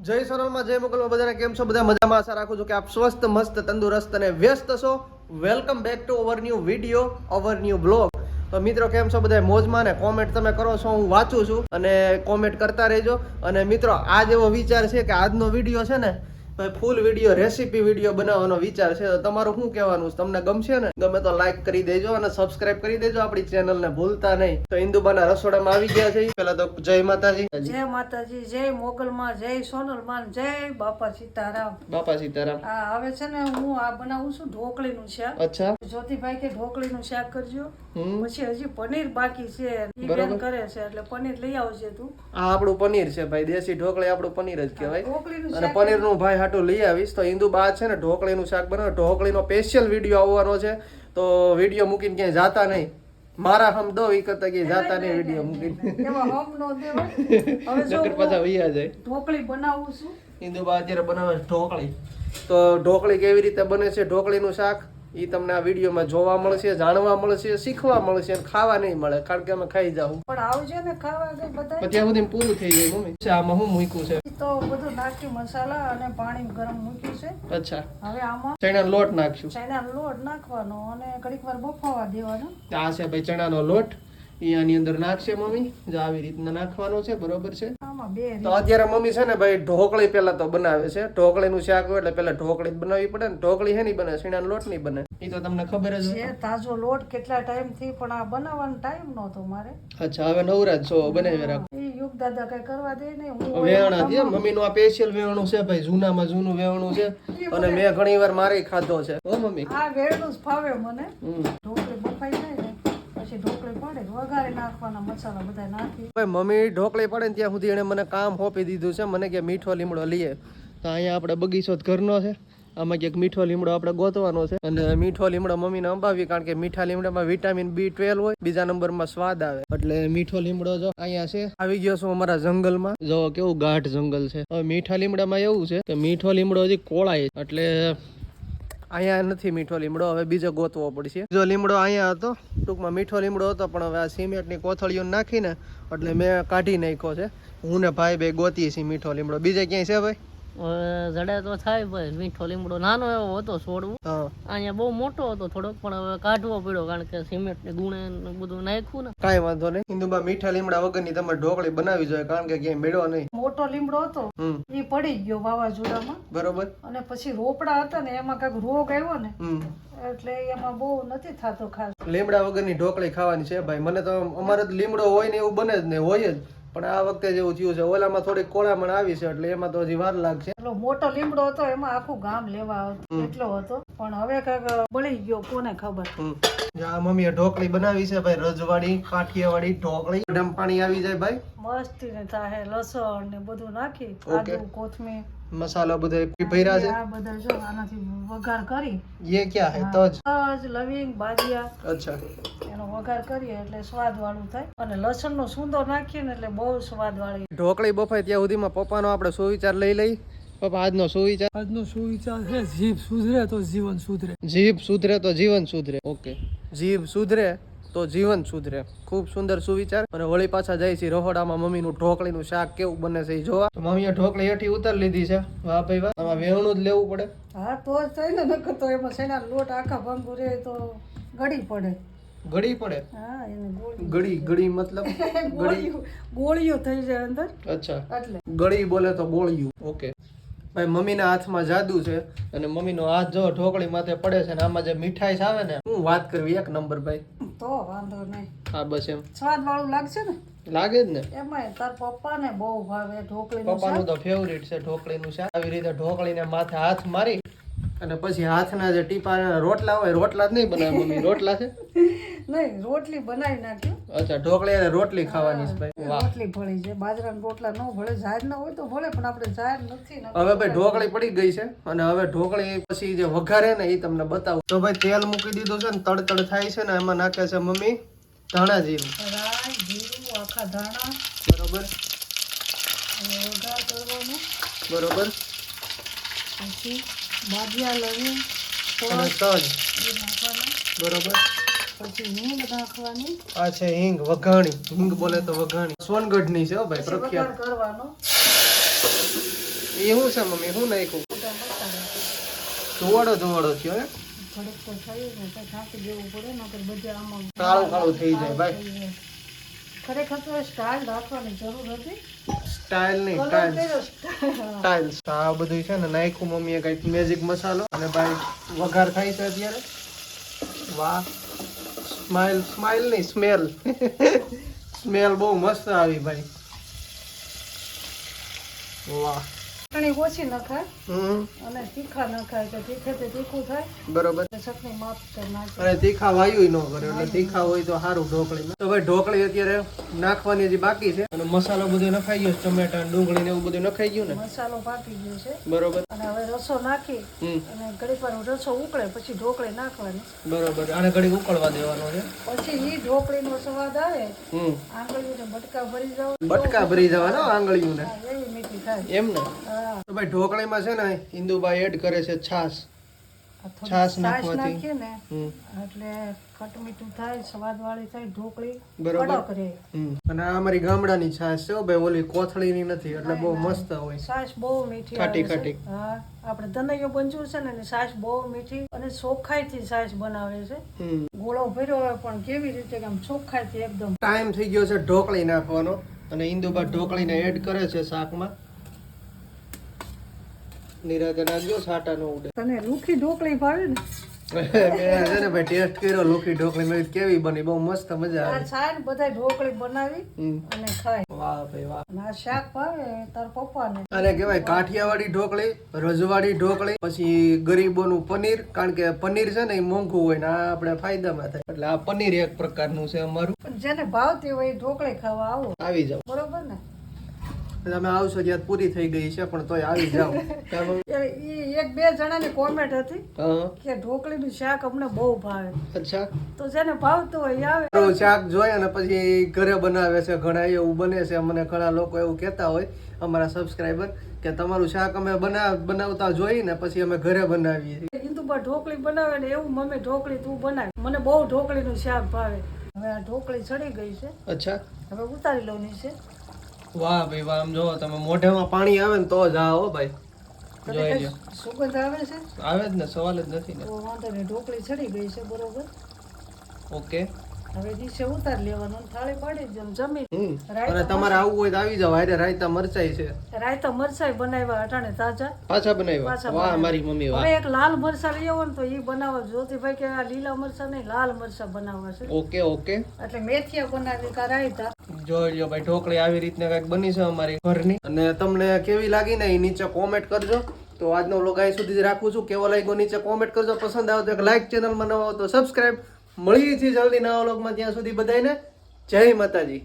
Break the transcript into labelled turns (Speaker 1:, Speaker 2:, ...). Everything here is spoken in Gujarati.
Speaker 1: જય સોનલમાં જય મોકલમાં બધાને કેમ છો? બધા મજામાં? આશા રાખું છું કે આપ સ્વસ્થ, મસ્ત, તંદુરસ્ત અને વ્યસ્ત છો. Welcome back to our new video our new blog તો મિત્રો, કેમ છો બધા મોજમાં ને કોમેન્ટ તમે કરો છો, હું વાંચું છું. અને કોમેન્ટ કરતા રહેજો. અને મિત્રો આજ એવો વિચાર છે કે આજનો વીડિયો છે ને ફૂલ વીડિયો રેસીપી વીડિયો બનાવવાનો વિચાર છે. તો તમારું શું કહેવાનું? તમને ગમશે ને? ગમે તો લાઈક કરી દેજો અને સબસ્ક્રાઇબ કરી દેજો આપણી ચેનલને ભૂલતા નહીં. તો ઇન્દુબાના રસોડામાં આવી ગયા છે. પેલા તો જય માતાજી.
Speaker 2: જય માતાજી જય મોગલમાં જય સોનલમાં જય બાપા સીતારામ.
Speaker 1: બાપા સીતારામ.
Speaker 2: હા હવે છે ને હું આ બનાવું છું ઢોકળીનું શાક.
Speaker 1: અચ્છા.
Speaker 2: જ્યોતિભાઈ કે ઢોકળીનું શાક કરજો. પછી હજી પનીર બાકી છે. બેન કરે છે એટલે પનીર લઈ આવજે તું.
Speaker 1: આ આપણું પનીર છે ભાઈ. દેશી ઢોકળી આપણું પનીર જ કહેવાય. અને પનીરનું ભાઈ હાટું લઈ આવીશ. તો ઇન્દુ બા છે ને ઢોકળીનું શાક બનાવે. ઢોકળીનો સ્પેશિયલ વીડિયો આવવાનો છે. તો વીડિયો મૂકીને ક્યાંય જાતા નહીં. મારા હમ દો ઈ કરતા ક્યાંય જાતા નહીં વીડિયો મૂકીને.
Speaker 2: એમાં હમ નો દેવાય. હવે જો
Speaker 1: પાછા વૈયા જાય.
Speaker 2: ઢોકળી બનાવું છું.
Speaker 1: ઇન્દુ બા અત્યારે બનાવે છે ઢોકળી. તો ઢોકળી કેવી રીતે બને છે? ઢોકળીનું શાક. ઈ તમને આ વિડીયોમાં જોવા મળશે જાણવા મળશે શીખવા મળશે અને ખાવા નહીં મળે કારણ કે અમે ખાઈ જાવ
Speaker 2: પણ આવજે ને ખાવા કઈ બધા
Speaker 1: ત્યાં સુધી પૂરું થઈ જાય મમ્મી. આમાં હું મૂક્યું છે?
Speaker 2: તો બધું નાખ્યું મસાલા અને પાણી ગરમ મૂક્યું છે.
Speaker 1: અચ્છા.
Speaker 2: હવે આમાં
Speaker 1: ચણા લોટ નાખશું
Speaker 2: ચણા લોટ નાખવાનો અને ઘડીક વાર બફાવા દેવાનો.
Speaker 1: આ છે ભાઈ ચણાનો લોટ. એ આની અંદર નાખશે મમ્મી. જો આવી રીતના નાખવાનો છે બરોબર છે. તો અત્યારે મમ્મી છે ને ભાઈ ઢોકળી પેલા તો બનાવે છે. ઢોકળીનું શાક હોય એટલે પેલા ઢોકળી જ બનાવવી પડે ને ઢોકળી હે નહીં બને શીણાનો લોટ નહીં બને. એ તો તમને ખબર જ
Speaker 2: છે તાજો લોટ કેટલા ટાઈમથી પણ આ બનાવવાનો ટાઈમ નહોતો મારે.
Speaker 1: અચ્છા હવે નવરાજ છો બનાવી રાખો.
Speaker 2: એ યુગ દાદા કઈ કરવા દે ને હું
Speaker 1: વેવણા છે મમ્મીનું આ સ્પેશિયલ વેણું છે ભાઈ જૂનામાં જૂનું વેણું છે. અને મેં ઘણી વાર મારે ખાધો છે. ઓ મમ્મી.
Speaker 2: આ વેણું જ ફાવે મને. ઢોકળી ને
Speaker 1: મમ્મી ઢોકળી પડે ત્યાં સુધી એણે મને કામ હોપી દીધું છે. મને કે મીઠો લીમડો લઈએ. તો અહીંયા આપણે બગીચો ઘરનો છે. આમાં ક્યાંક મીઠો લીમડો આપણે ગોતવાનો છે. અને મીઠો લીમડો મમ્મીને અંબાવી કારણ કે મીઠા લીમડામાં વિટામિન બી ટ્વેલ્વ હોય, બીજા નંબરમાં સ્વાદ આવે. એટલે મીઠો લીમડો જો અહીંયા છે. આવી ગયો છું અમારા જંગલમાં. જો કેવું ગાઢ જંગલ છે. હવે મીઠા લીમડામાં એવું છે કે મીઠો લીમડો હજી કોળાય. એટલે અહીંયા નથી મીઠો લીમડો, હવે બીજો ગોતવો પડશે. બીજો લીમડો અહીંયા હતો, ટૂંકમાં મીઠો લીમડો હતો, પણ હવે આ સિમેન્ટની કોથળીઓ નાખીને એટલે મેં કાઢી નાખ્યો છે. હું ને ભાઈ બે ગોતીએ છીએ મીઠો લીમડો. બીજે ક્યાંય છે ભાઈ?
Speaker 3: જડે તો થાય ભાઈ મીઠો લીમડો નાનો એવો હતો છોડવું. અહીંયા બહુ મોટો હતો થોડોક પણ હવે કાઢવો પડ્યો કારણ કે સિમેન્ટ ને ગુણે બધું નાખ્યું ને.
Speaker 1: કાંઈ વાંધો નહીં. હિન્દુબા મીઠા લીમડા વગરની તમારે ઢોકળી બનાવી જોઈએ કારણ કે ક્યાંય મેળો નહીં.
Speaker 2: મોટો લીમડો હતો એ પડી ગયો વાવાઝોડામાં.
Speaker 1: બરોબર.
Speaker 2: અને પછી રોપડા હતા ને એમાં કંઈક રોગ આવ્યો ને એટલે એમાં બહુ નથી થતો ખાસ.
Speaker 1: લીમડા વગરની ઢોકળી ખાવાની છે ભાઈ. મને તો અમારે લીમડો હોય ને એવું બને જ નહીં હોય જ. પણ આ વખતે જેવું થયું છે ઓલામાં થોડી કોળામણ આવી છે એટલે એમાં તો હજી વાર લાગશે.
Speaker 2: એટલો મોટો લીમડો હતો એમાં આખું ગામ લેવા આવતું એટલો હતો. પણ હવે કાંઈક બળી ગયો કોને ખબર?
Speaker 1: આ મમ્મીએ ઢોકળી બનાવી છે ભાઈ રજવાડી કાઠિયાવાડી ઢોકળી. ગરમ પાણી આવી જાય ભાઈ.
Speaker 2: મસ્તી ને થાય લસણ ને બધું નાખી. આદુ કોથમીર.
Speaker 1: મસાલા બધા ભર્યા છે?
Speaker 2: બધા જો આનાથી વઘાર કરી.
Speaker 1: એ ક્યાં હે? તજ
Speaker 2: તજ લવિંગ બાજિયા.
Speaker 1: અચ્છા.
Speaker 2: એનો વઘાર કરીએ એટલે સ્વાદ વાળું થાય. અને લસણ નો સુંદર નાખીએ ને એટલે બહુ સ્વાદ વાળી
Speaker 1: ઢોકળી બફાય ત્યાં સુધીમાં પપ્પાનો આપણે સુવિચાર લઈ લઈ. પપ્પા આજનો સુવિચાર?
Speaker 4: આજનો સુવિચાર છે જીભ સુધરે તો જીવન સુધરે.
Speaker 1: જીભ સુધરે તો જીવન સુધરે. ઓકે. જીભ સુધરે તો જીવન સુધરે. ખૂબ સુંદર સુવિચાર. અને વળી પાછા જાય છે રહોડામાં મમ્મીનું ઢોકળીનું શાક કેવું બને છે એ જોવા. તો મમ્મીએ ઢોકળી હેઠી ઉતારી લીધી છે. વાહ ભાઈ વાહ. આમાં વેણું જ લેવું પડે.
Speaker 2: હા તો જ થાય ને નકર તો એમાં સેના લોટ આખા ભંગુ રહે તો ગળી પડે.
Speaker 1: ગળી પડે?
Speaker 2: હા એને ગોળી.
Speaker 1: ગળી ગળી મતલબ?
Speaker 2: ગોળીઓ. ગોળીઓ થઈ જાય અંદર.
Speaker 1: અચ્છા.
Speaker 2: એટલે.
Speaker 1: ગળી બોલે તો બોળ્યું. ઓકે. ભાઈ મમ્મીના હાથમાં જાદુ છે અને મમ્મીનો હાથ જો ઢોકળી માથે પડે છે ને આમાં જે મીઠાઈ આવે ને હું વાત કરવી એક નંબર ભાઈ.
Speaker 2: તો વાંધો નહીં.
Speaker 1: હા બસ એમ.
Speaker 2: સ્વાદ વાળું લાગશે ને?
Speaker 1: લાગે જ ને.
Speaker 2: એમાં તાર પપ્પાને બહુ ભાવે ઢોકળી
Speaker 1: પપ્પાનું તો ફેવરિટ છે ઢોકળીનું શાક. આવી રીતે ઢોકળીને માથે હાથ મારી અને પછી હાથના જે ટીપા રોટલા હોય રોટલા જ નહીં બનાવે મમ્મી. રોટલા છે?
Speaker 2: નહીં રોટલી બનાવી નાખ્યું.
Speaker 1: અચ્છા ઢોકળી અને રોટલી ખાવાની છે ભાઈ.
Speaker 2: રોટલી ભળી છે. બાજરાના રોટલા ન ભળે જાહેર ન હોય તો ભળે પણ આપણે જાહેર નથી
Speaker 1: હવે ભાઈ ઢોકળી પડી ગઈ છે અને હવે ઢોકળી પછી જે વઘારે ને એ તમને બતાવું. તો ભાઈ તેલ મૂકી દીધું છે ને તડતડ થાય છે ને એમાં નાખે છે મમ્મી ધાણા જીરું.
Speaker 2: રાઈ જીરું આખા ધાણા.
Speaker 1: બરોબર.
Speaker 2: વઘાર કરવાનો.
Speaker 1: બરોબર.
Speaker 2: પછી બાજિયા લવિંગ
Speaker 1: અને
Speaker 2: તજ.
Speaker 1: બરોબર.
Speaker 2: પછી હિંગ નાખવાની.
Speaker 1: આ છે હિંગ વઘાણી. હિંગ બોલે તો વઘાણી. સોનગઢની છે હો ભાઈ પ્રખ્યાત.
Speaker 2: કરવાનો.
Speaker 1: એ છે મમ્મી હું નાખ્યું? ધોવાડો ધોવાડો થયો હે કાળું કાળું થઈ જાય ભાઈ.
Speaker 2: ખરેખર તો સ્ટાઇલ રાખવાની જરૂર હતી.
Speaker 1: સ્ટાઇલ નહીં. ટાઇલ્સ આ બધું છે ને નાખ્યું મમ્મીએ કંઈક મેજિક મસાલો. અને ભાઈ વઘાર થાય છે અત્યારે. વાહ. સ્માઇલ સ્માઇલ નહીં સ્મેલ. સ્મેલ બહુ મસ્ત આવી ભાઈ. વાહ.
Speaker 2: ચટણી ઓછી નખાય અને તીખા નખાય તો તીખે તે તીખું થાય.
Speaker 1: બરોબર.
Speaker 2: ચટણી માફ નાખે
Speaker 1: અને તીખા વાયુ ન કરે એટલે તીખા હોય તો સારું ઢોકળી. તો ભાઈ ઢોકળી અત્યારે નાખવાની હજી બાકી છે. અને મસાલો બધો નખાઈ ગયો ટમેટા ડુંગળી ને એવું બધું નખાઈ ગયું ને?
Speaker 2: મસાલો પાકી ગયો છે.
Speaker 1: બરોબર.
Speaker 2: અને હવે રસો નાખી અને ઘડી પર રસો ઉકળે પછી ઢોકળી નાખવાની.
Speaker 1: બરોબર. આને ઘડી ઉકળવા દેવાનો છે.
Speaker 2: પછી ઈ ઢોકળીનો સ્વાદ આવે
Speaker 1: આંગળીઓ
Speaker 2: આંગળીને બટકા ભરી જવા
Speaker 1: બટકા ભરી જવાનો આંગળીયું ને એમ ને? તો ભાઈ ઢોકળીમાં છે ને ઇન્દુભાઈ એડ કરે છે છાશ. છાશ નાખવાથી.
Speaker 2: એટલે ખટ મીઠું થાય સ્વાદ વાળી થાય ઢોકળી
Speaker 1: બરોબર. અને આ અમારી ગામડાની છાશ છે ભાઈ ઓલી કોથળીની નથી એટલે બહુ મસ્ત હોય.
Speaker 2: છાશ બહુ મીઠી
Speaker 1: ખાટી, ખાટી.
Speaker 2: હા આપણે ધનૈયો બંજુર છે ને છાશ બહુ મીઠી અને ચોખ્ખાઈથી છાશ બનાવે છે. ગોળો ભર્યો હોય પણ કેવી રીતે કે આમ ચોખ્ખાઈથી એકદમ.
Speaker 1: ટાઈમ થઈ ગયો છે ઢોકળી નાખવાનો અને ઇન્દુબા ઢોકળીને એડ કરે છે શાકમાં. નિરાતે નાખજો સાટા ન ઉડે.
Speaker 2: તને રૂખી ઢોકળી ભાવે ને?
Speaker 1: મેં છે ને ભાઈ ટેસ્ટ કર્યો લોકી ઢોકળી. મેં કેવી બની? બહુ મસ્ત મજા
Speaker 2: આ
Speaker 1: આવી.
Speaker 2: બધા ઢોકળી બનાવી અને ખાય.
Speaker 1: વાહ ભાઈ વાહ.
Speaker 2: અને શાક ભાવે તાર પપ્પાને.
Speaker 1: આને કહેવાય કાઠિયાવાડી ઢોકળી રજવાડી ઢોકળી પછી ગરીબોનું પનીર કારણ કે પનીર છે ને એ મોંઘું હોય ને આ આપણે ફાયદામાં થાય. એટલે આ પનીર એક પ્રકારનું છે અમારું.
Speaker 2: પણ જેને ભાવતી હોય એ ઢોકળી ખાવા આવો.
Speaker 1: આવી જાવ.
Speaker 2: બરોબર ને?
Speaker 1: તમે આવશો જ્યાં પૂરી થઈ ગઈ છે પણ તોય આવી
Speaker 2: ઈ એક બે જણાની કોમેન્ટ હતી કે ઢોકળીનું શાક અમને બહુ ભાવે.
Speaker 1: અચ્છા
Speaker 2: તો જેને ભાવતું હોય આવે.
Speaker 1: શાક જોઈએ ને પછી ઘરે બનાવે છે ઘણા એવું બને છે. મને ઘણા લોકો એવું કહેતા હોય અમારા સબસ્ક્રાઈબર કે તમારું શાક અમે બનાવ બનાવતા જોઈ ને પછી અમે ઘરે બનાવીએ. છીએ
Speaker 2: હિન્દુબા ઢોકળી બનાવે ને એવું મમ્મી ઢોકળી તું બનાવ. મને બહુ ઢોકળીનું શાક ભાવે. હવે આ ઢોકળી ચડી ગઈ છે.
Speaker 1: અચ્છા.
Speaker 2: હવે ઉતારી લઉં છે
Speaker 1: વાહ ભાઈ વાહ આમ જો તમે મોઢામાં પાણી આવે ને તો જ આ હો ભાઈ. જોઈ લ્યો.
Speaker 2: સુગંધ આવે છે?
Speaker 1: આવે જ ને સવાલ જ નથી ને.
Speaker 2: વાંધો નહીં ઢોકળી ચડી ગઈ છે બરોબર.
Speaker 1: ઓકે.
Speaker 2: હવે દિવસે ઉતાર લેવાનું થાળી પાડી જમ- જમી
Speaker 1: અને તમારે આવવું હોય તો આવી જાવ હારે રાયતા મરચાઈ છે.
Speaker 2: રાયતા મરચાઈ બનાવ્યા અટાણે તાજા.
Speaker 1: પાછા બનાવ્યા? વાહ મારી મમ્મી વાહ.
Speaker 2: એક લાલ મરચા લેવો ને તો એ બનાવવા જ્યોતિભાઈ કે આ લીલા મરચા નહીં લાલ મરચા બનાવવા છે.
Speaker 1: Okay okay.
Speaker 2: એટલે મેથિયા બનાવી કા રાયતા.
Speaker 1: જોઈ લ્યો ભાઈ ઢોકળી આવી રીતના કંઈક બની છે અમારી ઘરની. અને તમને કેવી લાગી ને એ નીચે કોમેન્ટ કરજો. તો આજનો વ્લોગ અહીં સુધી રાખું છું. કેવો લાગ્યો નીચે કોમેન્ટ કરજો. પસંદ આવે તો એક લાઈક ચેનલમાં બનાવો તો સબસ્ક્રાઇબ મળીએ છીએ જલ્દી નવા વ્લોગમાં. ત્યાં સુધી બધાને જય માતાજી.